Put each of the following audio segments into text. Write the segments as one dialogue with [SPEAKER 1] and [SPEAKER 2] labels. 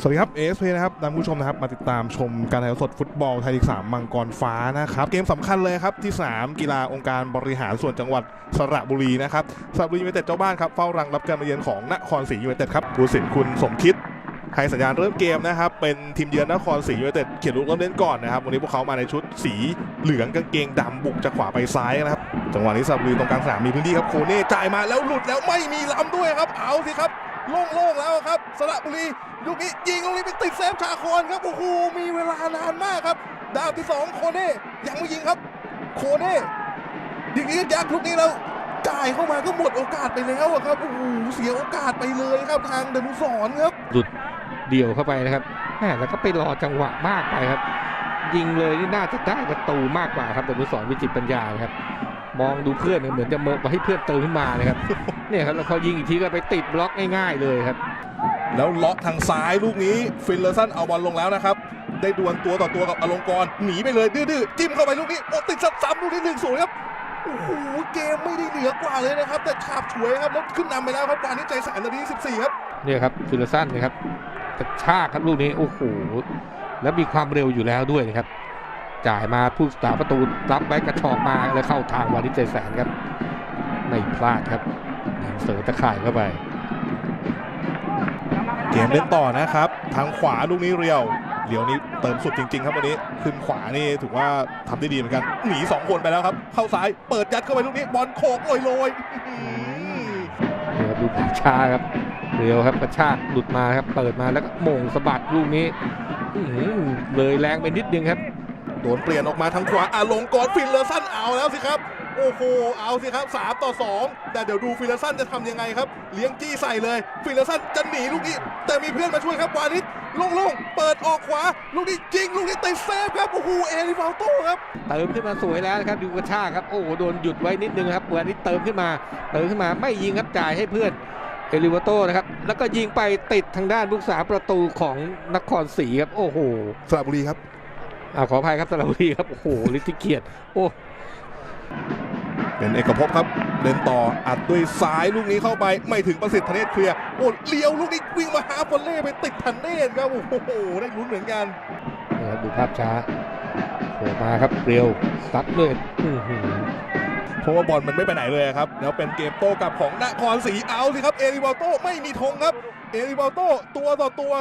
[SPEAKER 1] สวัสดีครับเอสเพนะครับท่านผู้ชมนะครับมาติดตามชมการถ่ายทอดสดฟุตบอลไทยลีก3มังกรฟ้านะครับ เกมสำคัญเลยครับที่3กีฬาองค์การบริหารส่วนจังหวัดสระบุรีนะครับสระบุรียูไนเต็ดเจ้าบ้านครับเฝ้ารังรับการมาเยือนของนครศรียูไนเต็ดครับผู้สินคุณสมคิดให้สัญญาณเริ่มเกมนะครับ เป็นทีมเยือนนครศรียูไนเต็ดเขียนลูกเริ่มเล่นก่อนนะครับ วันนี้พวกเขามาในชุดสีเหลืองกางเกงดำบุกจากขวาไปซ้ายนะครับจังหวะนี้สระบุรีตรงกลางสนามมีพื้นที่ครับโคเน่จ่ายมาแล้วหลุดแล้วไม่มีล้ำด้วยครับเอาสิครับ โล่งๆแล้วครับ สระบุรีลูกนี้ยิงลูกนี้ไปติดเซฟชาคอนครับโอ้โหมีเวลานานมากครับ ดาวที่สองโคเน่ยังไม่ยิงครับ โคเน่ยิงนี้ยักลูกนี้แล้วจ่ายเข้ามาก็หมดโอกาสไปแล้วครับโอ้โหเสียโอกาสไปเลยครับทางดนุสรณ์ครับจุด
[SPEAKER 2] เดี่ยวเข้าไปนะครับแหมแล้วก็ไปรอจังหวะมากไปครับ ยิงเลยนี่น่าจะได้ประตูมากกว่าครับแต่นุสรณ์วิจิตปัญญาครับ มองดูเพื่อนเนี่ยเหมือนจะเมินมาให้เพื่อนเติมขึ้นมานะครับเนี่ยครับแล้วเขายิงอีกทีก็ไปติดบล็อกง่ายๆเลยครับ
[SPEAKER 1] แล้วล็อกทางซ้ายลูกนี้ฟินเลอร์สันเอาบอลลงแล้วนะครับ ได้ดวลตัวต่อตัวกับอลงกรณ์หนีไปเลยดื้อๆจิ้มเข้าไปลูกนี้โอ้ติดซ้ำๆลูกนี้หนึ่งศูนย์ครับโอ้โหเกมไม่ได้เหนือกว่าเลยนะครับ แต่ฉาบฉวยครับแล้วขึ้นนำไปแล้วครับวานิชใจแสนนาทีที่14ครับ
[SPEAKER 2] เนี่ยครับฟิลเลอร์สันนะครับกระชากครับลูกนี้โอ้โหแล้วมีความเร็วอยู่แล้วด้วยนะครับ จ่ายมาผู้สาประตูรับไว้กระชอกมาแล้วเข้าทางวานิจใจแสนครับไม่พลาดครับยิงเสยตะข่ายเข้าไป
[SPEAKER 1] เกมเล่นต่อนะครับ ทางขวาลูกนี้เรียวเรียวนี้เติมสุดจริง ๆ ครับวันนี้ขึ้นขวานี่ถือว่าทำได้ดีเหมือนกันหนี2คนไปแล้วครับ เข้าซ้ายเปิดยัดเข้าไปลูกนี้บอลโขกโรยโรยอื้อหือ
[SPEAKER 2] นี่ครับดูภาพช้าครับเร็วครับกระชากหลุดมาครับ เปิดมาแล้วก็โหม่งสะบัดลูกนี้อื้อหือเลยแรงไปนิดนึงครับ
[SPEAKER 1] โดนเปลี่ยนออกมาทางขวาอาลงกรฟินเลอร์สันเอาแล้วสิครับ โอ้โหเอาสิครับ 3 ต่อ 2 แต่เดี๋ยวดูฟินเลอร์สันจะทำยังไงครับ เลี้ยงจี้ใส่เลย ฟินเลอร์สันจะหนีลูกนี้ แต่มีเพื่อนมาช่วยครับวานิชโล่งๆเปิดออกขวา ลูกนี้ยิง ลูกนี้ติดเซฟครับ โอ้โหเอริฟาโต้ครับ
[SPEAKER 2] เติมขึ้นมาสวยแล้วนะครับดูกระชากครับ โอ้โหโดนหยุดไว้นิดนึงครับวันนี้เติมขึ้นมา เติมขึ้นมาไม่ยิงครับจ่ายให้เพื่อนเอลิวาโต้นะครับ แล้วก็ยิงไปติดทางด้านลูกสาวประตูของนครศรีครับ โอ้โห
[SPEAKER 1] สระบุรีครับ
[SPEAKER 2] อ่าขออภัยครับสระบุรีครับ โอ้โหฤทธิเกียรติโอ้
[SPEAKER 1] เป็นเอกภพครับ เล่นต่ออัดด้วยซ้ายลูกนี้เข้าไปไม่ถึงประสิทธิ์ธเนศเคลียร์โอ้เลี้ยวลูกนี้วิ่งมาหาฟอลเล่ไปติดธเนศครับโอ้โหได้ลุ้นเหมือนกัน
[SPEAKER 2] นี่ครับดูภาพช้าโผล่มาครับเร็วซัดเลยอื้อหือ
[SPEAKER 1] เพราะว่าบอลมันไม่ไปไหนเลยครับ แล้วเป็นเกมโต้กลับของนครศรีเอาสิครับเอริวาโต้ไม่มีธงครับ เอริวาโต้ตัวต่อตัว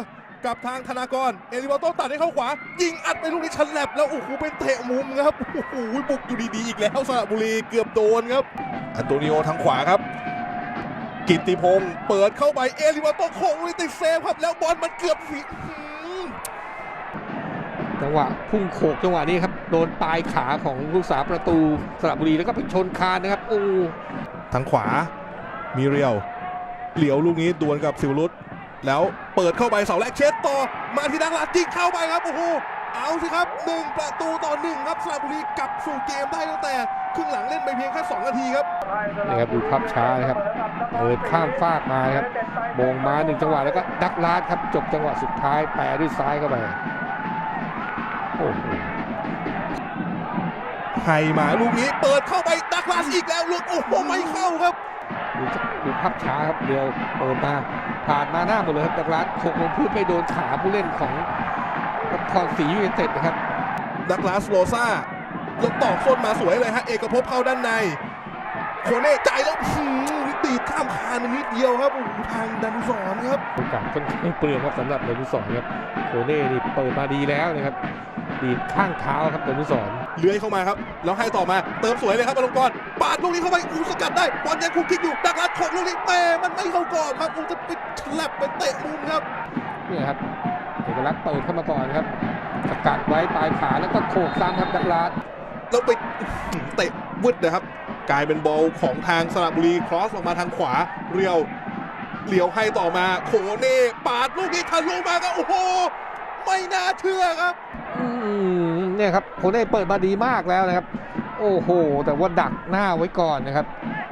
[SPEAKER 1] กับทางธนากรเอริวาโต้ตัดให้เข้าขวา ยิงอัดไปลูกนี้ชันแลบแล้วโอ้โหเป็นเตะมุมครับโอ้โหบุกอยู่ดีๆอีกแล้วสระบุรีเกือบโดนครับอันโตนิโอทางขวาครับ กิตติพงศ์เปิดเข้าไปเอริวาโต้โค้งลูกนี้ติดเซฟครับ แล้วบอลมันเกือบฝีอื้อหือ
[SPEAKER 2] จังหวะพุ่งโขกจังหวะนี้ครับโดนปลายขาของลูกสาวประตูสระบุรีแล้วก็ไปชนคานนะครับโอ้
[SPEAKER 1] ทางขวามีเรียว เหลียวลูกนี้ดวลกับซิวรุต แล้วเปิดเข้าไปเสาแรกเช็ดต่อ มาที่ดักลาดยิงเข้าไปครับโอ้โหเอาสิครับหนึ่งประตูต่อหนึ่งครับสระบุรีกลับสู่เกมได้ตั้งแต่ครึ่งหลังเล่นไปเพียงแค่2นาทีครับ
[SPEAKER 2] นี่ครับดูภาพช้านะครับเปิดข้ามฟากมานะครับโมงมาหนึ่งจังหวะแล้วก็ดักลาดครับจบจังหวะสุดท้ายแปรด้วยซ้ายเข้าไปโอ้โห
[SPEAKER 1] ให้มาลูกนี้เปิดเข้าไปดักลาสอีกแล้วลูกโอ้โหไม่เข้าครับ
[SPEAKER 2] ดูดูภาพช้าครับเดียวเปิดมาผ่านมาหน้าหมดเลยครับดักลาดหกลงพื้นไปโดนขาผู้เล่นของนครศรียูไนเต็ดนะครับ
[SPEAKER 1] ดักลาสโรซ่ายกตอกส้นมาสวยเลยฮะ เอกภพเข้าด้านใน โคเน่จ่ายแล้วอื้อหือตีดข้ามคานไปนิดเดียวครับโอ้โหทางดันสอนครับ
[SPEAKER 2] โอกาสค่อนข้างเปลืองครับสำหรับเดนุสรครับ โคเน่นี่เปิดมาดีแล้วนะครับ ดีดข้างเท้าครับเดนุสร
[SPEAKER 1] เลื้อยเข้ามาครับ แล้วให้ต่อมาเติมสวยเลยครับอลงกรณ์ปาดลูกนี้เข้าไปอูสกัดได้บอลยังคุกคิกอยู่ดักลัดถกลูกนี้แต่มันไม่เข้ากรอบครับอูจะไปฉลับไปเตะมุมครับ
[SPEAKER 2] เนี่ยครับเอกลักษณ์เปิดเข้ามาก่อนครับสกัดไว้ปลายขาแล้วก็โขกซ้ำครับดักลาด
[SPEAKER 1] แล้วไปอื้อหือเตะวึดนะครับ กลายเป็นบอลของทางสระบุรีครอสออกมาทางขวาเรียวเหลียวให้ต่อมาโคเน่ปาดลูกนี้ทะลุมาก็โอ้โหไม่น่าเชื่อครับ
[SPEAKER 2] อืม เนี่ยครับโคเน่เปิดมาดีมากแล้วนะครับ โอ้โห แต่ว่าดักหน้าไว้ก่อนนะครับ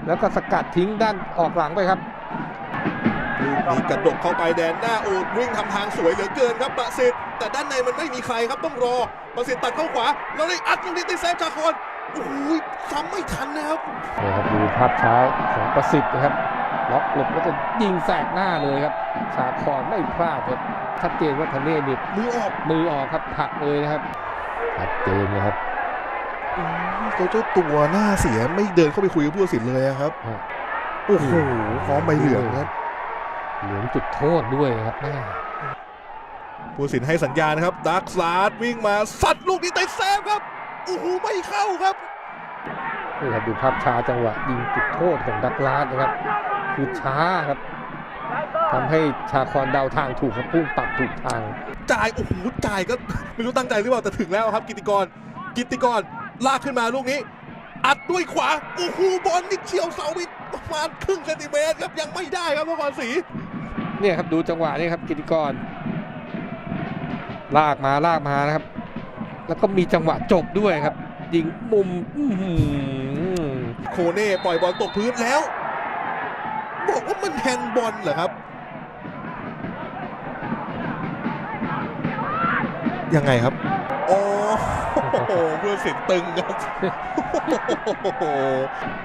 [SPEAKER 2] แล้วก็สกัดทิ้งด้านออกหลังไปครับ
[SPEAKER 1] ลูกนี้กระดกเข้าไปแดนหน้าโอดวิ่งทำทางสวยเหลือเกินครับประสิทธิ์แต่ด้านในมันไม่มีใครครับต้องรอประสิทธิ์ตัดเข้าขวา แล้วได้อัดลูกนี้ติดเซฟจากคนโอ้โหซ้ำไม่ทันนะครับ
[SPEAKER 2] เนี่ยครับดูภาพช้าของประสิทธิ์นะครับล็อกหลบแล้วก็ยิงแสกหน้าเลยครับสาครไม่พลาดครับชัดเจนว่าทะเลนี่
[SPEAKER 1] มือออก
[SPEAKER 2] มือออกครับผลักเลยนะครับ ชัดเจนนะครับ
[SPEAKER 1] อืมตัวเจ้าตัวหน้าเสียไม่เดินเข้าไปคุยกับผู้ตัดสินเลยอะครับ
[SPEAKER 2] อะ
[SPEAKER 1] โอ้โหพร้อมใบเหลืองครับ
[SPEAKER 2] เหลืองจุดโทษด้วยครับแม่
[SPEAKER 1] ผู้ตัดสินให้สัญญาณนะครับดักซาร์ดวิ่งมาสัตว์ลูกนี้ติดเซฟครับโอ้โหไม่เข้าครับ
[SPEAKER 2] นี่ครับดูภาพช้าจังหวะยิงจุดโทษของดักลาสนะครับ คือช้าครับ ทำให้ชาคอนเดาทางถูกครับพุ่งปักถูกทาง
[SPEAKER 1] จ่ายโอ้โหจ่ายก็ไม่รู้ตั้งใจหรือเปล่าแต่ถึงแล้วครับ กิติกร กิติกรลากขึ้นมาลูกนี้ อัดด้วยขวาโอ้โหบอลนี่เฉียวเสาวิดประมาณครึ่งเซนติเมตรครับยังไม่ได้ครับนครศรี
[SPEAKER 2] เนี่ยครับดูจังหวะนี้ครับกิติกร ลากมาลากมานะครับ แล้วก็มีจังหวะจบด้วยครับยิงมุมอื้อหือ
[SPEAKER 1] โคเน่ปล่อยบอลตกพื้นแล้ว บอกว่ามันแฮนด์บอลเหรอครับ ยังไงครับ โอ้โหเพื่อเสียงตึงครับโอ้โห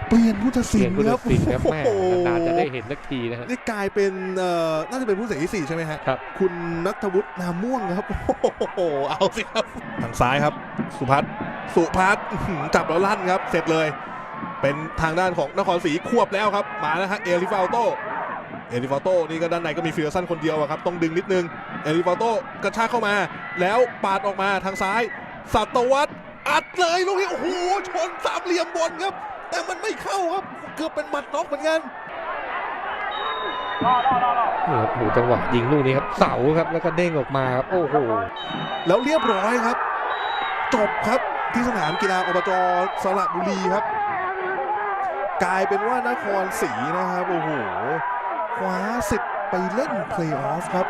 [SPEAKER 1] เปลี่ยนผู้ตัด
[SPEAKER 2] เสี
[SPEAKER 1] สิ
[SPEAKER 2] ย
[SPEAKER 1] น
[SPEAKER 2] งผู้
[SPEAKER 1] ค
[SPEAKER 2] ตั
[SPEAKER 1] รั
[SPEAKER 2] ด
[SPEAKER 1] บ
[SPEAKER 2] สินครับแม่
[SPEAKER 1] โอ้โห
[SPEAKER 2] นานๆจะได้เห็นสักทีนะฮะ
[SPEAKER 1] นี่กลายเป็นเอ่อน่าจะเป็นผู้เสียที่สี่ใช่ไหมฮะ
[SPEAKER 2] ครับ
[SPEAKER 1] คุณนัทวุฒินามม่วงครับโอ้โหเอาสิครับทางซ้ายครับ สุพัฒน์สุพัฒน์อื้อหือจับแล้วลั่นครับ เสร็จเลย เป็นทางด้านของนครศรีควบแล้วครับมาแล้วฮะเอลิฟาโตเอลิฟาโตนี่ก็ด้านในก็มีฟิลสันคนเดียวอะครับต้องดึงนิดนึงเอลิฟาโตกระชากเข้ามา แล้วปาดออกมาทางซ้ายสัตวัตอัดเลยลูกนี้โอ้โหชนสามเหลี่ยมบอลครับ แต่มันไม่เข้าครับเกือบเป็นหมัดน็อกเหมือนกัน
[SPEAKER 2] นี่ครับดูจังหวะยิงลูกนี้ครับ เสาครับแล้วก็เด้งออกมาครับโอ้โห
[SPEAKER 1] แล้วเรียบร้อยครับ จบครับที่สนามกีฬาอบจสระบุรีครับ กลายเป็นว่านครศรีนะครับโอ้โหคว้าสิทธิ์ไปเล่นเพลย์ออฟครับ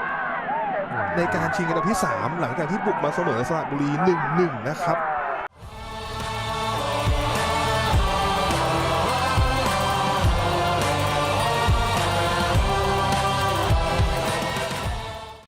[SPEAKER 1] ในการชิงอันดับที่ 3 หลังจากที่บุกมาเสมอสระบุรี 1-1 นะครับ